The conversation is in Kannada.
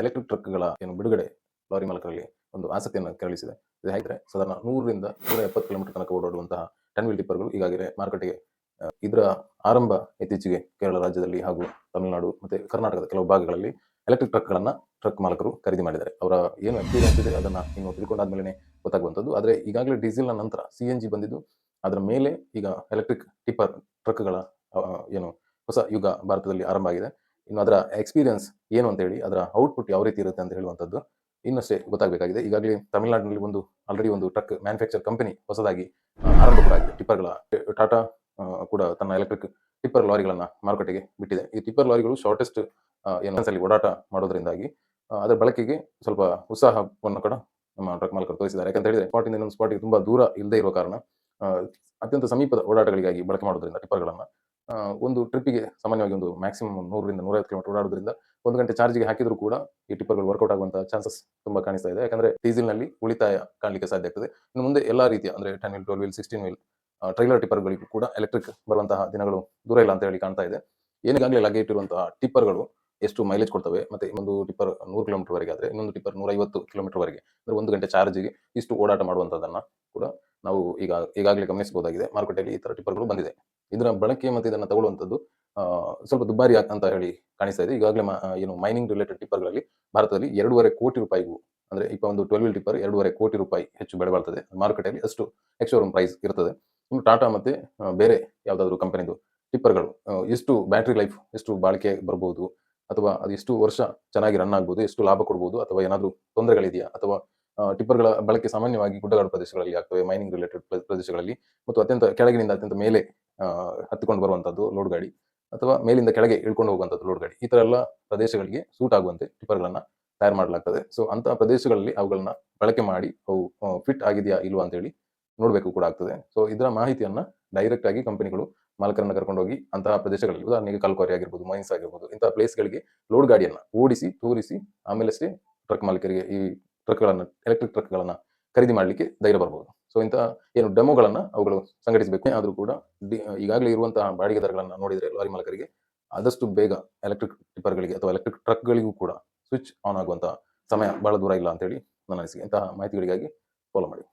ಎಲೆಕ್ಟ್ರಿಕ್ ಟ್ರಕ್ಗಳ ಏನು ಬಿಡುಗಡೆ ಲಾರಿ ಮಾಲಕರಲ್ಲಿ ಒಂದು ಆಸಕ್ತಿಯನ್ನು ಕೆರಳಿಸಿದೆ. ಇದು ಹೇಗಿದ್ರೆ ಸಾಧಾರಣ ನೂರರಿಂದ ನೂರ ಎಪ್ಪತ್ತು ಕಿಲೋಮೀಟರ್ ತನಕ ಓಡಾಡುವಂತಹ ಟೆನ್ ವೀಲ್ ಟಿಪ್ಪರ್ಗಳು ಈಗಾಗಲೇ ಮಾರುಕಟ್ಟೆಗೆ ಇದರ ಆರಂಭ ಇತ್ತೀಚೆಗೆ ಕೇರಳ ರಾಜ್ಯದಲ್ಲಿ ಹಾಗೂ ತಮಿಳುನಾಡು ಮತ್ತೆ ಕರ್ನಾಟಕದ ಕೆಲವು ಭಾಗಗಳಲ್ಲಿ ಎಲೆಕ್ಟ್ರಿಕ್ ಟ್ರಕ್ಗಳನ್ನು ಟ್ರಕ್ ಮಾಲಕರು ಖರೀದಿ ಮಾಡಿದ್ದಾರೆ. ಅವರ ಏನು ಎಕ್ಸ್ಪೀರಿಯನ್ಸ್ ಇದೆ ಅದನ್ನ ಇನ್ನು ತಿಳ್ಕೊಂಡಾದ್ಮೇಲೆ ಗೊತ್ತಾಗುವಂಥದ್ದು. ಆದರೆ ಈಗಾಗಲೇ ಡೀಸೆಲ್ನ ನಂತರ ಸಿ ಎನ್ ಜಿ ಬಂದಿದ್ದು, ಅದರ ಮೇಲೆ ಈಗ ಎಲೆಕ್ಟ್ರಿಕ್ ಟಿಪ್ಪರ್ ಟ್ರಕ್ಗಳ ಏನು ಹೊಸ ಯುಗ ಭಾರತದಲ್ಲಿ ಆರಂಭ ಆಗಿದೆ. ಇನ್ನು ಅದರ ಎಕ್ಸ್ಪೀರಿಯನ್ಸ್ ಏನು ಅಂತ ಹೇಳಿ ಅದರ ಔಟ್ಪುಟ್ ಯಾವ ರೀತಿ ಇರುತ್ತೆ ಅಂತ ಹೇಳುವಂಥದ್ದು ಇನ್ನಷ್ಟೇ ಗೊತ್ತಾಗಬೇಕಾಗಿದೆ. ಈಗಾಗಲೇ ತಮಿಳುನಾಡಿನಲ್ಲಿ ಒಂದು ಆಲ್ರೆಡಿ ಒಂದು ಟ್ರಕ್ ಮ್ಯಾನುಫ್ಯಾಕ್ಚರ್ ಕಂಪನಿ ಹೊಸದಾಗಿ ಆರಂಭ ಟಿಪ್ಪರ್ಗಳ, ಟಾಟಾ ಕೂಡ ತನ್ನ ಎಲೆಕ್ಟ್ರಿಕ್ ಟಿಪ್ಪರ್ ಲಾರಿಗಳನ್ನ ಮಾರುಕಟ್ಟೆಗೆ ಬಿಟ್ಟಿದೆ. ಈ ಟಿಪ್ಪರ್ ಲಾರಿಗಳು ಶಾರ್ಟೆಸ್ಟ್ ಏನು ಅಲ್ಲಿ ಓಡಾಟ ಮಾಡೋದ್ರಿಂದಾಗಿ ಅದರ ಬಳಕೆಗೆ ಸ್ವಲ್ಪ ಉತ್ಸಾಹವನ್ನು ಕೂಡ ನಮ್ಮ ಟ್ರಕ್ ಮಾಲಕರು ತೋರಿಸಿದ್ದಾರೆ. ಯಾಕಂತ ಹೇಳಿದ್ರೆ ಸ್ಪಾಟಿಂದ ಇನ್ನೊಂದು ಸ್ಪಾಟಿಗೆ ತುಂಬಾ ದೂರ ಇಲ್ಲದೆ ಇರುವ ಕಾರಣ ಅತ್ಯಂತ ಸಮೀಪದ ಓಡಾಟಗಳಿಗಾಗಿ ಬಳಕೆ ಮಾಡೋದ್ರಿಂದ ಟಿಪ್ಪರ್ಗಳನ್ನ ಒಂದು ಟ್ರಿಪ್ಪಿಗೆ ಸಾಮಾನ್ಯವಾಗಿ ಒಂದು ಮ್ಯಾಕ್ಸಿಮಮ್ ನೂರರಿಂದ ನೂರೈವತ್ತು ಕಿಲೋಮೀಟರ್ ಓಡಾಡೋದ್ರಿಂದ ಒಂದು ಗಂಟೆ ಚಾರ್ಜ್ಗೆ ಹಾಕಿದ್ರು ಕೂಡ ಈ ಟಿಪ್ಪರ್ಗಳು ವರ್ಕೌಟ್ ಆಗುವಂತಹ ಚಾನ್ಸಸ್ ತುಂಬಾ ಕಾಣಿಸ್ತಾ ಇದೆ. ಯಾಕಂದ್ರೆ ಡೀಸೆಲ್ನಲ್ಲಿ ಉಳಿತಾಯ ಕಾಣಲಿಕ್ಕೆ ಸಾಧ್ಯ ಆಗ್ತದೆ. ಇನ್ನು ಮುಂದೆ ಎಲ್ಲಾ ರೀತಿಯ ಅಂದ್ರೆ ten wheel twelve wheel sixteen wheel trailer ಟಿಪ್ಪರ್ಗಳಿಗೂ ಕೂಡ ಎಲೆಕ್ಟ್ರಿಕ್ ಬರುವಂತಹ ದಿನಗಳು ದೂರ ಇಲ್ಲ ಅಂತ ಹೇಳಿ ಕಾಣ್ತಾ ಇದೆ. ಏನಿಗಾಗಲೇ ಲಗೇಜ್ ಇಟ್ಟಿರುವಂತಹ ಟಿಪ್ಪರ್ಗಳು ಎಷ್ಟು ಮೈಲೇಜ್ ಕೊಡ್ತವೆ ಮತ್ತೆ ಒಂದು ಟಿಪ್ಪರ್ ನೂರು ಕಿಲೋಮೀಟರ್ ವರೆಗೆ ಆದ್ರೆ ಇನ್ನೊಂದು ಟಿಪ್ಪರ್ ನೂರೈವತ್ತು ಕಿಲೋಮೀಟರ್ ವರೆಗೆ. ಅಂದ್ರೆ ಒಂದು ಗಂಟೆ ಚಾರ್ಜ್ಗೆ ಇಷ್ಟು ಓಡಾಟ ಮಾಡುವಂತದನ್ನ ನಾವು ಈಗ ಈಗಾಗಲೇ ಗಮನಿಸಬಹುದಾಗಿದೆ. ಮಾರುಕಟ್ಟೆಯಲ್ಲಿ ಈ ತರ ಟಿಪ್ಪರ್ಗಳು ಬಂದಿದೆ. ಇದರ ಬಳಕೆ ಮತ್ತೆ ಇದನ್ನ ತಗೊಳ್ಳುವಂಥದ್ದು ಸ್ವಲ್ಪ ದುಬಾರಿ ಅಂತ ಹೇಳಿ ಕಾಣಿಸ್ತಾ ಇದೆ. ಈಗಾಗಲೇ ಏನು ಮೈನಿಂಗ್ ರಿಲೇಟೆಡ್ ಟಿಪ್ಪರ್ಗಳಲ್ಲಿ ಭಾರತದಲ್ಲಿ ಎರಡೂವರೆ ಕೋಟಿ ರೂಪಾಯಿಗೂ, ಅಂದ್ರೆ ಈಗ ಒಂದು ಟ್ವೆಲ್ ವೀಲ್ ಟಿಪ್ಪರ್ ಎರಡೂವರೆ ಕೋಟಿ ರೂಪಾಯಿ ಹೆಚ್ಚು ಬೆಲೆ ಬಾಳ್ತದೆ ಮಾರುಕಟ್ಟೆಯಲ್ಲಿ ಅಷ್ಟು ಎಕ್ಸ್ಶೋರೂಮ್ ಪ್ರೈಸ್ ಇರ್ತದೆ. ಇನ್ನು ಟಾಟಾ ಮತ್ತೆ ಬೇರೆ ಯಾವ್ದಾದ್ರು ಕಂಪನಿದು ಟಿಪ್ಪರ್ಗಳು ಎಷ್ಟು ಬ್ಯಾಟ್ರಿ ಲೈಫ್ ಎಷ್ಟು ಬಾಳಿಕೆ ಬರ್ಬೋದು, ಅಥವಾ ಅದು ಎಷ್ಟು ವರ್ಷ ಚೆನ್ನಾಗಿ ರನ್ ಆಗ್ಬೋದು, ಎಷ್ಟು ಲಾಭ ಕೊಡ್ಬೋದು, ಅಥವಾ ಏನಾದರೂ ತೊಂದರೆಗಳಿದೆಯಾ, ಅಥವಾ ಟಿಪ್ಪರ್ಗಳ ಬಳಕೆ ಸಾಮಾನ್ಯವಾಗಿ ಗುಡ್ಡಗಾಡು ಪ್ರದೇಶಗಳಲ್ಲಿ ಆಗ್ತವೆ ಮೈನಿಂಗ್ ರಿಲೇಟೆಡ್ ಪ್ರದೇಶಗಳಲ್ಲಿ ಮತ್ತು ಅತ್ಯಂತ ಕೆಳಗಿನಿಂದ ಅತ್ಯಂತ ಮೇಲೆ ಹತ್ತಿಕೊಂಡು ಬರುವಂತದ್ದು ಲೋಡ್ ಗಾಡಿ ಅಥವಾ ಮೇಲಿಂದ ಕೆಳಗೆ ಇಳ್ಕೊಂಡು ಹೋಗುವಂಥದ್ದು ಲೋಡ್ ಗಾಡಿ. ಈ ತರ ಎಲ್ಲ ಪ್ರದೇಶಗಳಿಗೆ ಸೂಟ್ ಆಗುವಂತೆ ಟಿಪ್ಪರ್ಗಳನ್ನ ತಯಾರು ಮಾಡಲಾಗ್ತದೆ. ಸೊ ಅಂತಹ ಪ್ರದೇಶಗಳಲ್ಲಿ ಅವುಗಳನ್ನ ಬಳಕೆ ಮಾಡಿ ಅವು ಫಿಟ್ ಆಗಿದೆಯಾ ಇಲ್ವಾ ಅಂತ ಹೇಳಿ ನೋಡಬೇಕು ಕೂಡ ಆಗ್ತದೆ. ಸೊ ಇದರ ಮಾಹಿತಿಯನ್ನ ಡೈರೆಕ್ಟ್ ಆಗಿ ಕಂಪನಿಗಳು ಮಾಲಕರನ್ನ ಕರ್ಕೊಂಡೋಗಿ ಅಂತಹ ಪ್ರದೇಶಗಳಲ್ಲಿ, ಉದಾಹರಣೆಗೆ ಕಲ್ಕೋರಿ ಆಗಿರ್ಬೋದು, ಮೈನ್ಸ್ ಆಗಿರ್ಬೋದು ಇಂತಹ ಪ್ಲೇಸ್ಗಳಿಗೆ ಲೋಡ್ ಗಾಡಿಯನ್ನ ಓಡಿಸಿ ತೋರಿಸಿ ಆಮೇಲೆ ಅಷ್ಟೇ ಟ್ರಕ್ ಮಾಲೀಕರಿಗೆ ಈ ಟ್ರಕ್ಗಳನ್ನ, ಎಲೆಕ್ಟ್ರಿಕ್ ಟ್ರಕ್ಗಳನ್ನ ಖರೀದಿ ಮಾಡಲಿಕ್ಕೆ ಧೈರ್ಯ ಬರಬಹುದು ಸೊ ಇಂತಹ ಏನು ಡೆಮೋಗಳನ್ನ ಅವುಗಳು ಸಂಘಟಿಸಬೇಕು ಆದರೂ ಕೂಡ ಈಗಾಗಲೇ ಇರುವಂತಹ ಬಾಡಿಗೆ ದರಗಳನ್ನ ನೋಡಿದ್ರೆ ಲಾರಿ ಮಾಲಕರಿಗೆ ಆದಷ್ಟು ಬೇಗ ಎಲೆಕ್ಟ್ರಿಕ್ ಟಿಪ್ಪರ್ಗಳಿಗೆ ಅಥವಾ ಎಲೆಕ್ಟ್ರಿಕ್ ಟ್ರಕ್ಗಳಿಗೂ ಕೂಡ ಸ್ವಿಚ್ ಆನ್ ಆಗುವಂತಹ ಸಮಯ ಬಹಳ ದೂರ ಇಲ್ಲ ಅಂತ ಹೇಳಿ ನನ್ನ ಅನಿಸಿಕೆ. ಇಂತಹ ಮಾಹಿತಿಗಳಿಗಾಗಿ ಫಾಲೋ ಮಾಡಿ.